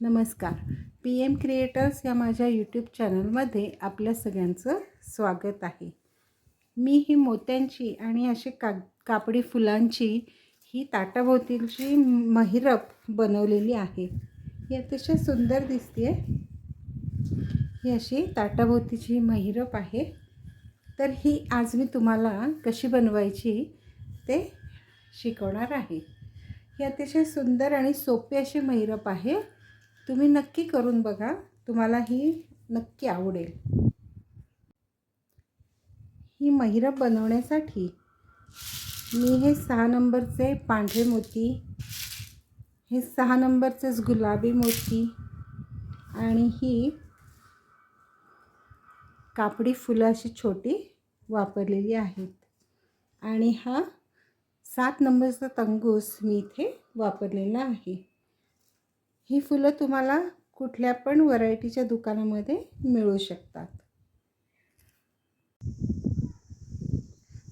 नमस्कार. P M creators या माझ्या यूट्यूब चॅनलमध्ये आपल्या सगळ्यांचं स्वागत आहे. मी ही मोत्यांची आणि अशी का कापडी फुलांची ही ताटाभोवतीची महिरप बनवलेली आहे. ही अतिशय सुंदर दिसते ही अशी ताटाभोवतीची महिरप आहे. तर ही आज मी तुम्हाला कशी बनवायची ते शिकवणार आहे. ही अतिशय सुंदर आणि सोपी अशी महिरप आहे. तुम्ही नक्की करून बघा. तुम्हाला ही नक्की आवडेल. ही महिरप बनवण्यासाठी मी हे सहा नंबरचे पांढरे मोती हे सहा नंबरचेच गुलाबी मोती आणि ही कापडी फुलं अशी छोटी वापरलेली आहेत. आणि हा सात नंबरचा तंगूस मी इथे वापरलेला आहे. ही फुलं तुम्हाला कुठल्या पण व्हरायटीच्या दुकानामध्ये मिळू शकतात.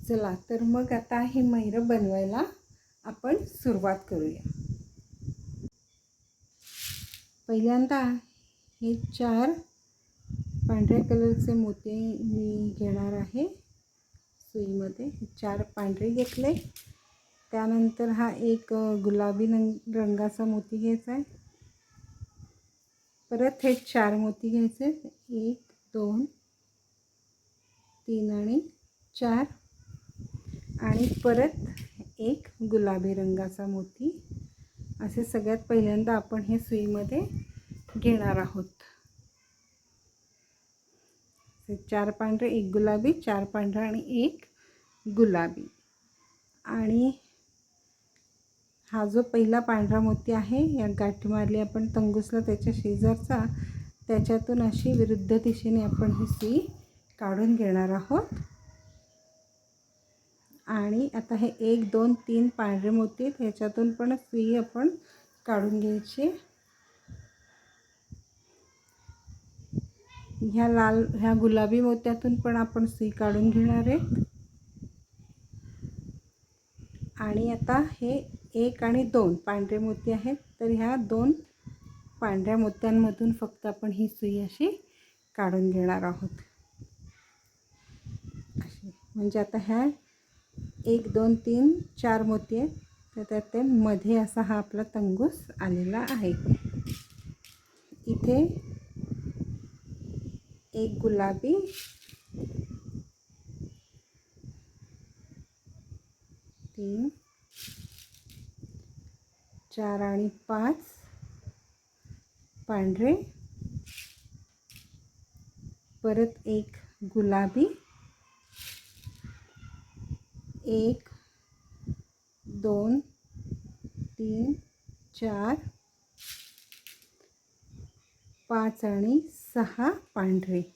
चला तर मग आता हे मैर बनवायला आपण सुरुवात करूया. पहिल्यांदा हे चार पांढऱ्या कलरचे मोती मी घेणार आहे सुईमध्ये. चार पांढरे घेतले. त्यानंतर हा एक गुलाबी रंग रंगाचा मोती घ्यायचा आहे. परत हे चार मोती घ्यायचे. एक दोन तीन आणि चार. आणि परत एक गुलाबी रंगाचा मोती. असे सगळ्यात पहिल्यांदा आपण हे सुईमध्ये घेणार आहोत. चार पांढरे एक गुलाबी चार पांढरा आणि एक गुलाबी. आणि हा जो पहिला पांढरा मोती आहे या गाठी मारली आपण तंगुसला त्याच्या शेजारचा त्याच्यातून अशी विरुद्ध दिशेने आपण ही सुई काढून घेणार आहोत. आणि आता हे एक दोन तीन पांढरे मोती ह्याच्यातून पण सुई आपण काढून घ्यायची. ह्या लाल ह्या गुलाबी मोत्यातून पण आपण सुई काढून घेणार आहे आणि आता हे एक आणि दोन पांढरे मोती आहेत. तर ह्या दोन पांढऱ्या मोत्यांमधून फक्त आपण ही सुई अशी काढून घेणार आहोत. अशी. म्हणजे आता ह्या एक दोन तीन चार मोती आहेत. तर त्यात ते मध्ये असा हा आपला तंगूस आलेला आहे. इथे एक गुलाबी तीन चार आणि पाच. पांढरे. परत एक गुलाबी. एक दोन तीन चार. पाच आणि सहा पांढरे.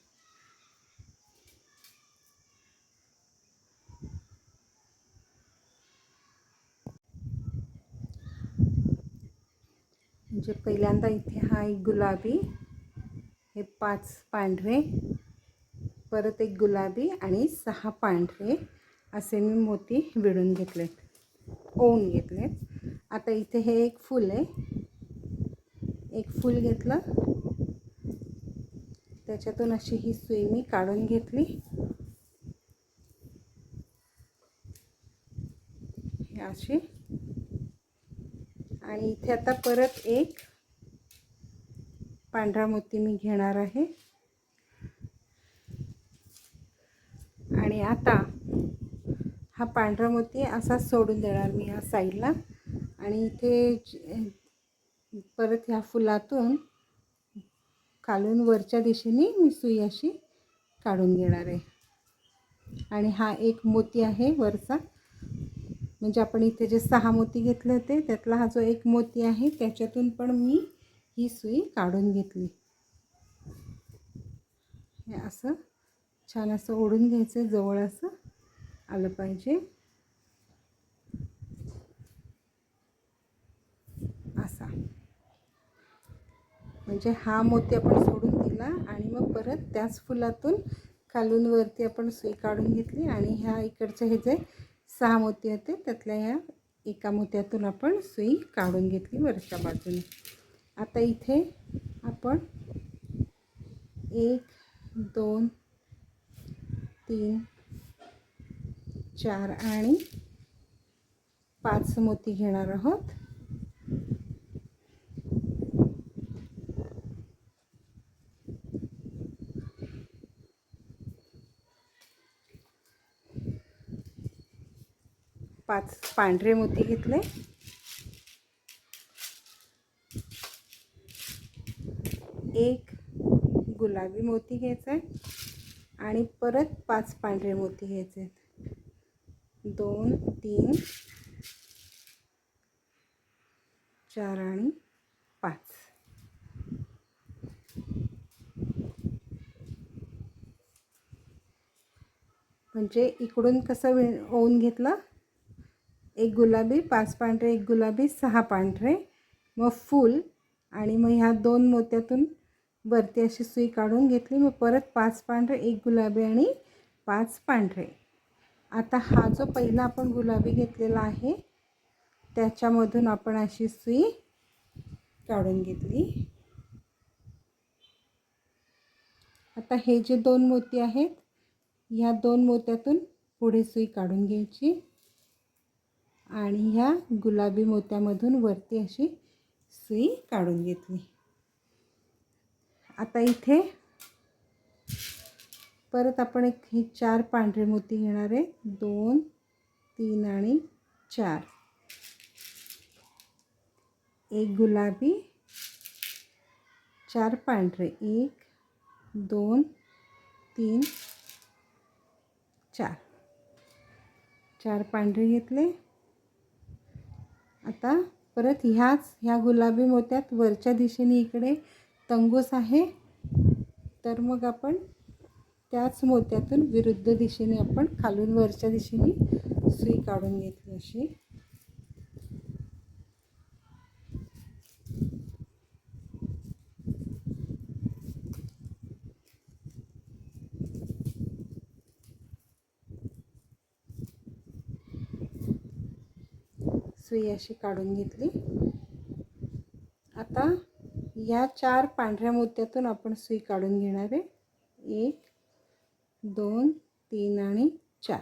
म्हणजे पहिल्यांदा इथे हा एक गुलाबी हे पाच पांढरे परत एक गुलाबी आणि सहा पांढरे असे मी मोती विडून घेतलेत ओवून घेतलेत. आता इथे हे एक फूल आहे. एक फूल घेतलं. त्याच्यातून अशी ही सुई मी काढून घेतली. हे अशी. आणि इथे आता परत एक पांढरा मोती मी घेणार आहे. आणि आता हा पांढरा मोती असा सोडून देणार मी ह्या साईडला. आणि इथे परत ह्या फुलातून खालून वरच्या दिशेने मी सुई अशी काढून घेणार आहे. आणि हा एक मोती आहे वरचा. म्हणजे आपण इथे जे सहा मोती घेतले होते त्यातला हा जो एक मोती आहे त्याच्यातून पण मी ही सुई काढून घेतली. हे असं छान असं ओढून घ्यायचं जवळ असं आलं पाहिजे. असा. म्हणजे हा मोती आपण सोडून दिला आणि मग परत त्याच फुलातून खालून वरती आपण सुई काढून घेतली आणि ह्या इकडचे हे जे सहा मोती होते. त्यातल्या ह्या एका मोत्यातून आपण सुई काढून घेतली वरच्या बाजूने. आता इथे आपण एक दोन तीन चार आणि पाच मोती घेणार आहोत. पाच पांढरे मोती घेतले. एक गुलाबी मोती घ्यायचा आहे आणि परत पाच पांढरे मोती घ्यायचे आहेत. दोन तीन चार आणि पाच. म्हणजे इकडून कसं वि ओवून घेतलं? एक गुलाबी पाच पांढरे एक गुलाबी सहा पांढरे. मग फूल आणि मग ह्या दोन मोत्यातून वरती अशी सुई काढून घेतली. मग परत पाच पांढरे एक गुलाबी आणि पाच पांढरे. आता हा जो पहिला आपण गुलाबी घेतलेला आहे त्याच्यामधून आपण अशी सुई काढून घेतली. आता हे जे दोन मोती आहेत ह्या दोन मोत्यातून पुढे सुई काढून घ्यायची. आणि ह्या गुलाबी मोत्यामधून वरती अशी सुई काढून घेतली. आता इथे परत आपण एक हे चार पांढरे मोती घेणार आहे. दोन तीन आणि चार. एक गुलाबी चार पांढरे. एक दोन तीन चार. चार पांढरे घेतले. आता परत ह्याच ह्या गुलाबी मोत्यात वरच्या दिशेने इकडे तंगूस आहे. तर मग आपण त्याच मोत्यातून विरुद्ध दिशेने आपण खालून वरच्या दिशेने सुई काढून घेतली अशी. सुई अशी काढून घेतली. आता या चार पांढऱ्या मोत्यातून आपण सुई काढून घेणार आहे. एक दोन तीन आणि चार.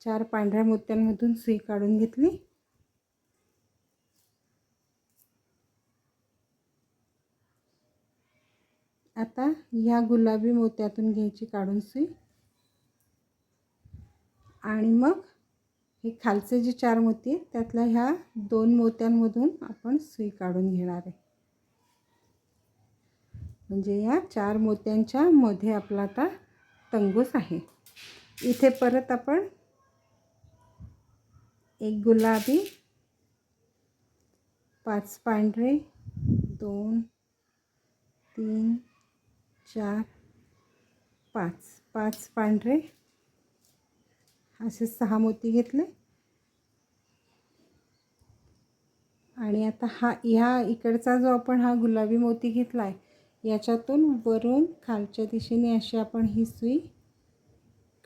चार पांढऱ्या मोत्यांमधून सुई काढून घेतली. आता ह्या गुलाबी मोत्यातून घ्यायची काढून सुई आणि मग हे खालचे जे चार मोती आहेत त्यातल्या ह्या दोन मोत्यांमधून आपण सुई काढून घेणार आहे. म्हणजे या चार मोत्यांच्या मध्ये आपला आता तंगूस आहे. इथे परत आपण एक गुलाबी पाच पांढरे दोन तीन चार पाच पाच पांढरे असे सहा मोती घेतले. आणि आता हा ह्या इकडचा जो आपण हा गुलाबी मोती घेतला आहे याच्यातून वरून खालच्या दिशेने अशी आपण ही सुई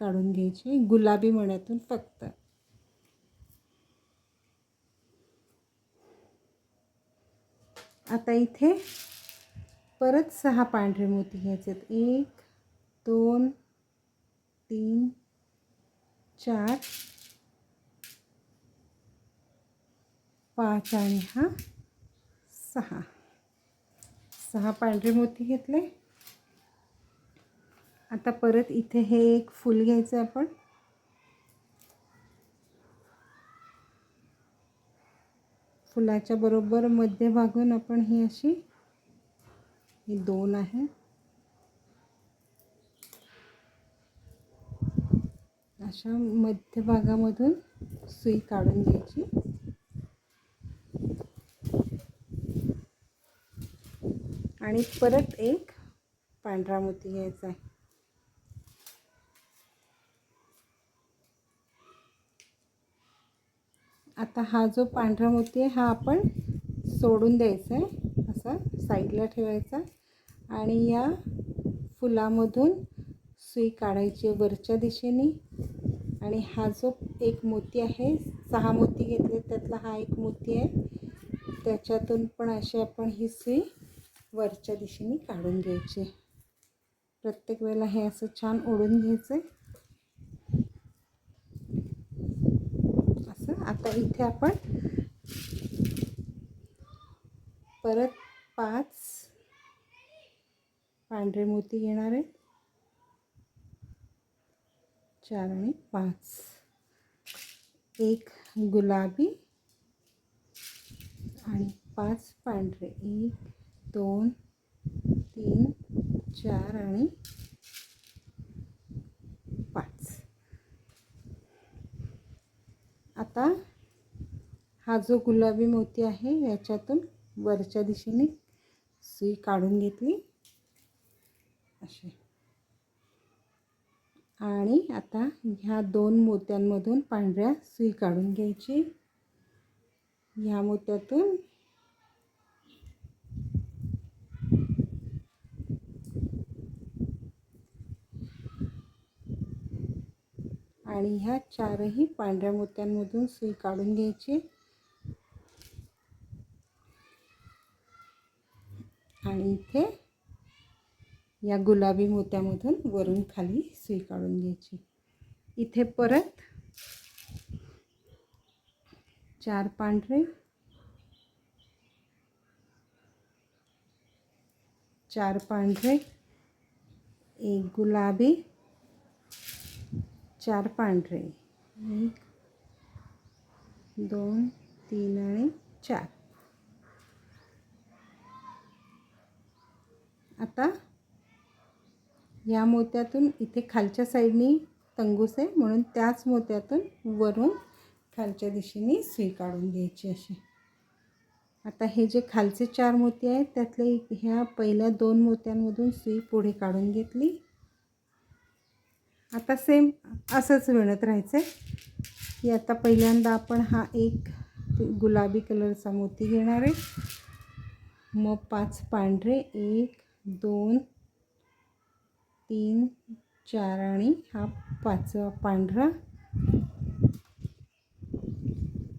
काढून घ्यायची गुलाबी मण्यातून फक्त. आता इथे परत सहा पांढरे मोती घ्यायचे आहेत एक दोन तीन चार पाच आणि हा सहा. सहा पांढरे मोती घेतले. आता परत इथे हे एक फूल घ्यायचं आपण. फुलाच्या बरोबर मध्यभागून आपण ही अशी ही दोन आहे अशा मध्यभागामधून सुई काढून घ्यायची. आणि परत एक पांढरा मोती घ्यायचा आहे. आता हा जो पांढरा मोती आहे हा आपण सोडून द्यायचा आहे. असा साईडला ठेवायचा. आणि या फुलामधून सुई काढायची वरच्या दिशेने. आणि हा जो एक मोती आहे सहा मोती घेतले त्यातला हा एक मोती आहे. त्याच्यातून पण अशी आपण ही सुई वरच्या दिशेने काढून घ्यायची. प्रत्येक वेळेला हे असं छान ओढून घ्यायचं असं आता इथे आपण परत पाच पांढरे मोती घेणार आहेत चार आणि पाच. एक गुलाबी आणि पाच पांढरे. एक दोन तीन चार आणि पाच. आता हा जो गुलाबी मोती आहे याच्यातून वरच्या दिशेने सुई काढून घेतली. अशी. आणि आता ह्या दोन मोत्यांमधून पांढऱ्या सुई काढून घ्यायची. ह्या मोत्यातून आणि ह्या चारही पांढऱ्या मोत्यांमधून सुई काढून घ्यायची. आणि इथे या गुलाबी मोत्यामधून वरून खाली सुई काढून घ्यायची. इथे परत चार पांढरे चार पांढरे एक गुलाबी चार पांढरे. एक दोन तीन आणि चार. आता या मोत्यातून इथे खालच्या साईडनी तंगूस आहे. म्हणून त्याच मोत्यातून वरून खालच्या दिशेने सुई काढून घ्यायची अशी. आता हे जे खालचे चार मोती आहेत त्यातले ह्या पहिल्या दोन मोत्यांमधून सुई पुढे काढून घेतली. आता सेम असंच विणत राहायचं आहे की आता पहिल्यांदा आपण हा एक गुलाबी कलरचा मोती घेणार आहे. मग पाच पांढरे एक दोन तीन चार आणि हा पाचवा पांढरा.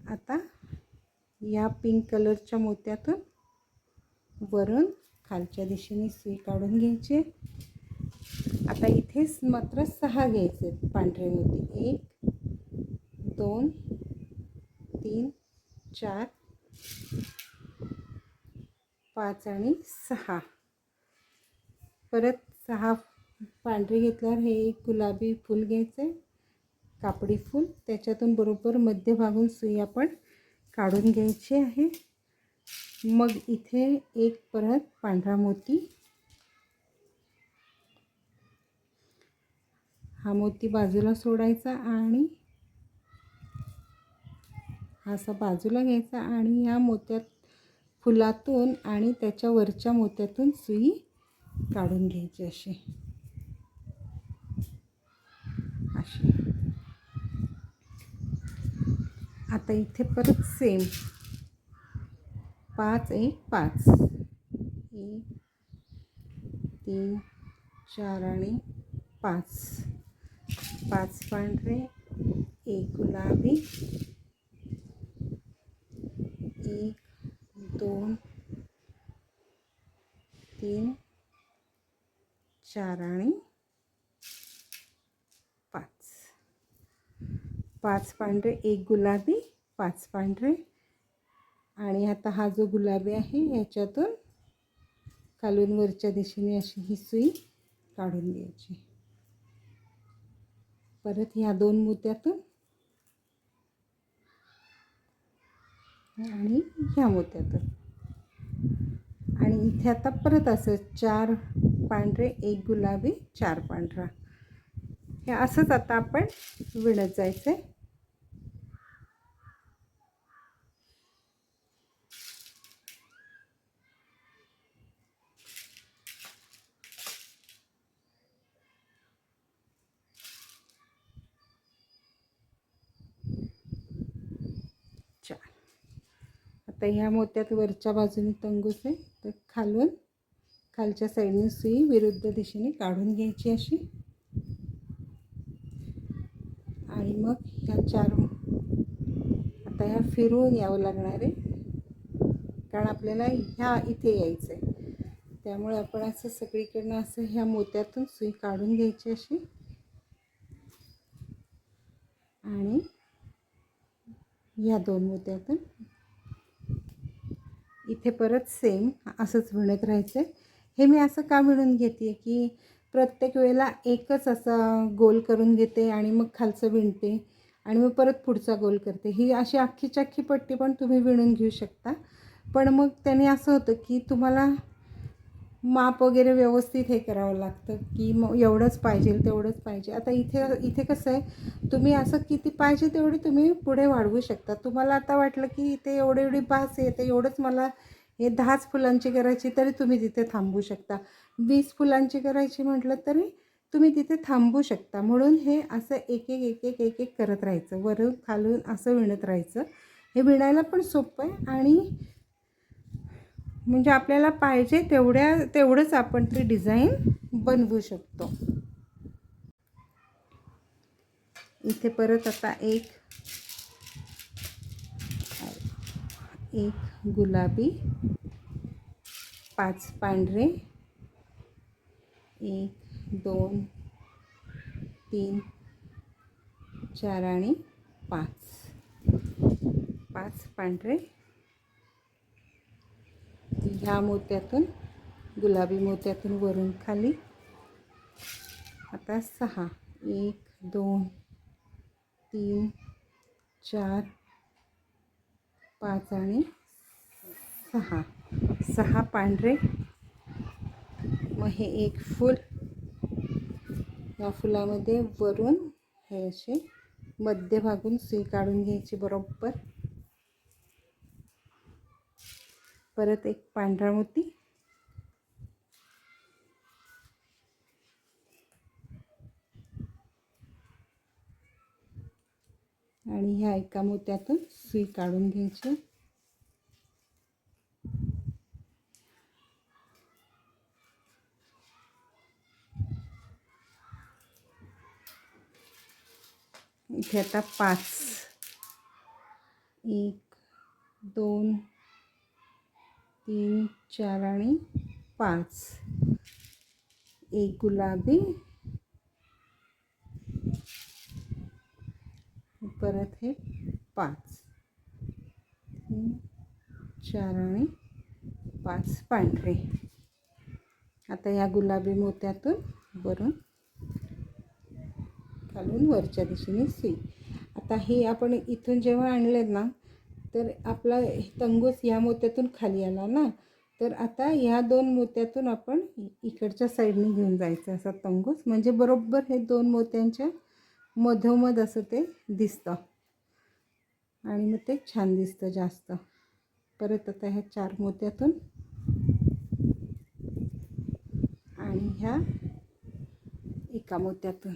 आता या पिंक कलरच्या मोत्यातून वरून खालच्या दिशेने सुई काढून घ्यायची. आता इथेच मात्र सहा घ्यायचे पांढरे मोती. एक दोन तीन चार पाच आणि सहा. परत सहा पांढरे घेतल्यावर हे एक गुलाबी फूल घ्यायचं आहे कापडी फूल. त्याच्यातून बरोबर मध्यभागून सुई आपण काढून घ्यायची आहे. मग इथे एक परत पांढरा मोती. हा मोती बाजूला सोडायचा आणि असा बाजूला घ्यायचा आणि या मोत्यात फुलातून आणि त्याच्या वरच्या मोत्यातून सुई काढून घ्यायची अशी. अशी आता इथे परत सेम पाच एक पाच. एक तीन चार आणि पाच. पाच पांढरे एक गुलाबी. एक दोन तीन चार आणि पाच पाच पांढरे एक गुलाबी पाच पांढरे. आणि आता हा जो गुलाबी आहे याच्यातून खालून वरच्या दिशेने अशी ही सुई काढून घ्यायची. परत ह्या दोन मोत्यातून आणि ह्या मोत्यातून. आणि इथे आता परत असं चार पांढरे एक गुलाबी चार पांढरा. हे असंच आता आपण विणत जायचं आहे आता ह्या मोत्यात वरच्या बाजूने तंगूस आहे तर खालून खालच्या साईडने सुई विरुद्ध दिशेने काढून घ्यायची अशी. आणि मग ह्या चार आता ह्या फिरवून यावं लागणार आहे. कारण आपल्याला ह्या इथे यायचं आहे त्यामुळे आपण असं सगळीकडनं असं ह्या मोत्यातून सुई काढून घ्यायची अशी. आणि ह्या दोन मोत्यातून इथे परत सेम असंच विणत राहायचं आहे हे मी असं का विणून घेते की प्रत्येक वेळेला एकच असा गोल करून घेते आणि मग खालचं विणते आणि मग परत पुढचा गोल करते. ही अशी अख्खीच्या अख्खी पट्टी पण तुम्ही विणून घेऊ शकता. पण मग त्याने असं होतं की तुम्हाला माप वगैरे व्यवस्थित हे करावं लागतं की मग एवढंच पाहिजे तेवढंच पाहिजे. आता इथे इथे कसं आहे तुम्ही असं किती पाहिजे तेवढी तुम्ही पुढे वाढवू शकता. तुम्हाला आता वाटलं की इथे एवढी एवढी बास आहे एवढंच मला हे दहाच फुलांची करायची तरी तुम्ही तिथे थांबू शकता. वीस फुलांची करायची म्हटलं तरी तुम्ही तिथे थांबू शकता. म्हणून हे असं एक एक एक एक एक एक करत राहायचं. वरून खालून असं विणत राहायचं. हे विणायला पण सोपं आहे आणि म्हणजे आपल्याला पाहिजे तेवढ्या तेवढंच आपण ती डिझाईन बनवू शकतो. इथे परत आता एक एक गुलाबी पाच पांढरे एक दोन तीन चार आणि पाच. पाच पांढरे. ह्या मोत्यातून गुलाबी मोत्यातून वरून खाली. आता सहा. एक दोन तीन चार पाच आणि सहा. सहा पांढरे. मग हे एक फूल. या फुलामध्ये वरून हे असे मध्यभागून सुई काढून घ्यायची बरोबर. परत एक पांढरा मोती. आणि ह्या एका मोत्यातून सुई काढून घ्यायची. इथे आता पाच. एक दोन तीन चार आणि पाच. एक गुलाबी परत हे पाच. तीन चार आणि पाच पांढरे. आता या गुलाबी मोत्यातून वरून घालून वरच्या दिशेने सुई आता हे आपण इथून जेव्हा आणले ना तर आपला तंगूस ह्या मोत्यातून खाली आला ना तर आता ह्या दोन मोत्यातून आपण इकडच्या साईडने घेऊन जायचं असा तंगूस. म्हणजे बरोबर हे दोन मोत्यांच्या मधोमध असं ते दिसतं. आणि मग ते छान दिसतं जास्त. परत आता ह्या चार मोत्यातून. आणि ह्या एका मोत्यातून.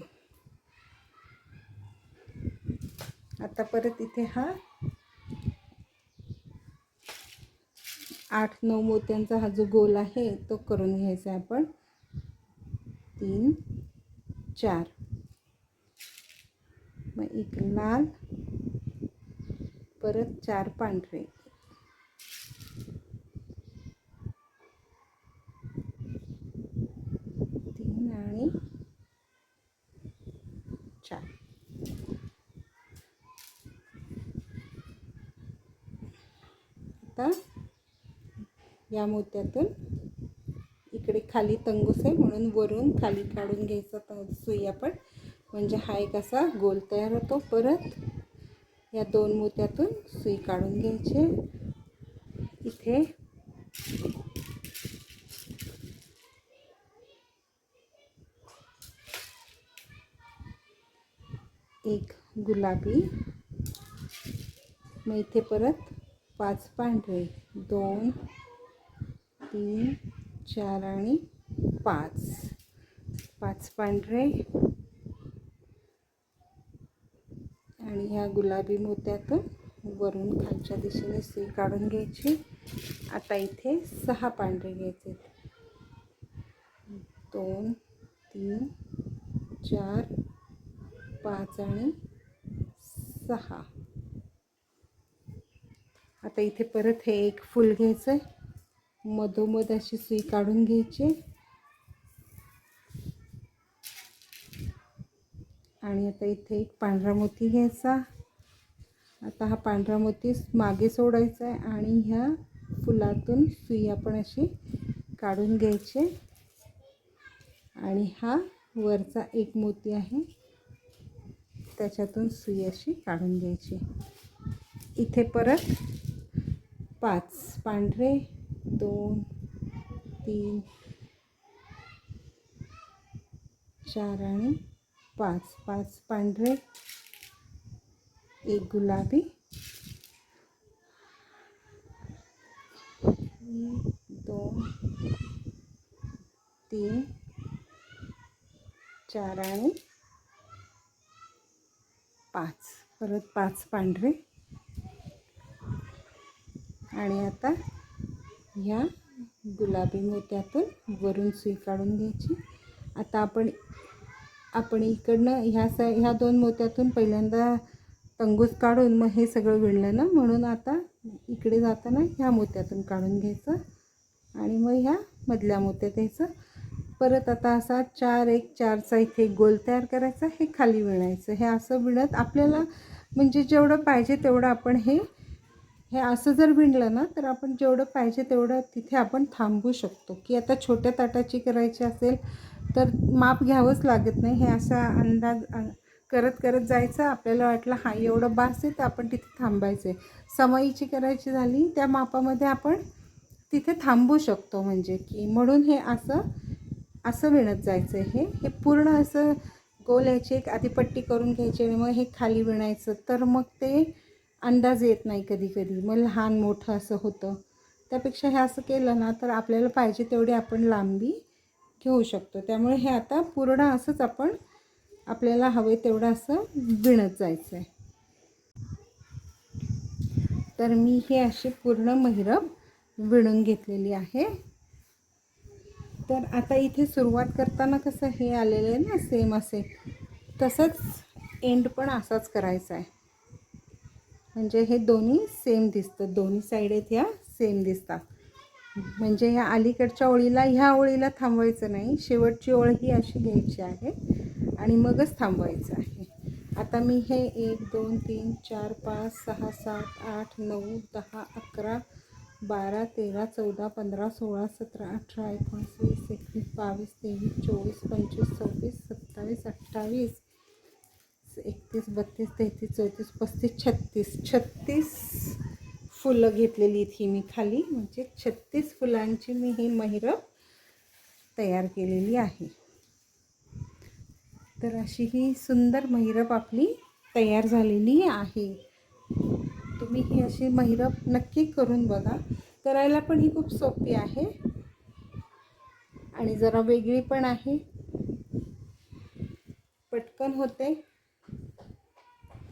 आता परत इथे हा आठ नऊ मोत्यांचा हा जो गोल आहे तो करून घ्यायचा आहे आपण. तीन चार. मग एक लाल परत चार पांढरे. तीन आणि चार. आता या मोत्यातून इकडे खाली तंगूस आहे म्हणून वरून खाली काढून घ्यायचा त सुई आपण म्हणजे हा एक असा गोल तयार होतो. परत या दोन मोत्यातून सुई काढून घ्यायचे. इथे एक गुलाबी. मग इथे परत पाच पांढरे. दोन तीन चार आणि पाच. पाच पांढरे आणि ह्या गुलाबी मोत्यातून वरून खालच्या दिशेने सुई काढून घ्यायची. आता इथे सहा पांढरे घ्यायचे दोन तीन चार पाच आणि सहा. आता इथे परत हे एक फुल घ्यायचं आहे मधोमध अशी सुई काढून घ्यायची. आणि आता इथे एक पांढरा मोती घ्यायचा. आता हा पांढरा मोती मागे सोडायचा आहे आणि ह्या फुलातून सुई आपण अशी काढून घ्यायचे. आणि हा वरचा एक मोती आहे. त्याच्यातून सुई अशी काढून घ्यायची. इथे परत पाच पांढरे दोन तीन चार आणि पाच पाच पांढरे एक गुलाबी एक दोन तीन चार आणि पाच. परत पाच पांढरे. आणि आता ह्या गुलाबी मोत्यातून वरून सुई काढून घ्यायची. आता आपण आपण इकडनं ह्या सा ह्या दोन मोत्यातून पहिल्यांदा तंगूस काढून मग हे सगळं विणलं ना? म्हणून आता इकडे जाताना ह्या मोत्यातून काढून घ्यायचं आणि मग ह्या मधल्या मोत्यात यायचं परत आता असा चार एक चारचा इथे गोल तयार करायचा हे खाली विणायचं. हे असं विणत आपल्याला म्हणजे जेवढं पाहिजे तेवढं आपण हे हे असं जर विणलं ना तर आपण जेवढं पाहिजे तेवढं तिथे आपण थांबू शकतो. की आता छोट्या ताटाची करायची असेल तर माप घ्यावंच लागत नाही. हे असा अंदाज करत करत जायचं. आपल्याला वाटलं हा एवढं बास आहे तर आपण तिथे थांबायचं आहे समईची करायची झाली त्या मापामध्ये आपण तिथे थांबू शकतो. म्हणजे की म्हणून हे असं असं विणत जायचं हे हे पूर्ण असं गोल ह्याची एक आधी पट्टी करून घ्यायची आणि मग हे खाली विणायचं. तर मग ते अंदाज येत नाही कधी कधी. मग लहान मोठं असं होतं. त्यापेक्षा हे असं केलं ना तर आपल्याला पाहिजे तेवढी आपण लांबी घेऊ शकतो. त्यामुळे हे आता पूर्ण असंच आपण आपल्याला हवे तेवढं असं विणत जायचं आहे तर मी हे अशी पूर्ण महिरब विणून घेतलेली आहे. तर आता इथे सुरुवात करताना कसं हे आलेलं आहे ना सेम असे. तसंच एंड पण असाच करायचा आहे म्हणजे हे दोन्ही सेम दिसतं. दोन्ही साईड आहेत ह्या सेम दिसतात. म्हणजे ह्या अलीकडच्या ओळीला ह्या ओळीला थांबवायचं नाही. शेवटची ओळ ही अशी घ्यायची आहे आणि मगच थांबवायचं आहे. आता मी हे एक दोन तीन चार पाच सहा सात आठ नऊ दहा अकरा बारा तेरा चौदा पंधरा सोळा सतरा अठरा एकोणीस वीस एकवीस बावीस तेवीस चोवीस पंचवीस सव्वीस सत्तावीस अठ्ठावीस एकतीस बत्तीस तेहतीस चौतीस पस्तीस छत्तीस छत्तीस फुलं घेतलेली ही मी खाली. म्हणजे छत्तीस फुलांची मी ही महिरप तयार केलेली आहे. तर अशी ही सुंदर महिरप आपली तयार झालेली आहे. तुम्ही ही अशी महिरप नक्की करून बघा. करायला पण ही खूप सोपी आहे. आणि जरा वेगळी पण आहे. पटकन होते.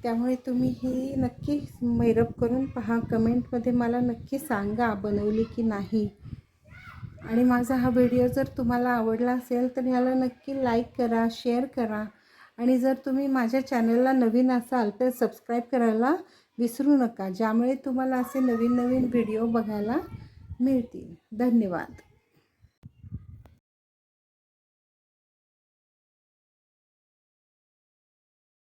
त्यामुळे तुम्ही ही नक्की मैरप करून पहा. कमेंटमध्ये मला नक्की सांगा बनवली की नाही. आणि माझा हा व्हिडिओ जर तुम्हाला आवडला असेल तर ह्याला नक्की लाईक करा शेअर करा. आणि जर तुम्ही माझ्या चॅनलला नवीन असाल तर सबस्क्राईब करायला विसरू नका. ज्यामुळे तुम्हाला असे नवीन नवीन व्हिडिओ बघायला मिळतील. धन्यवाद.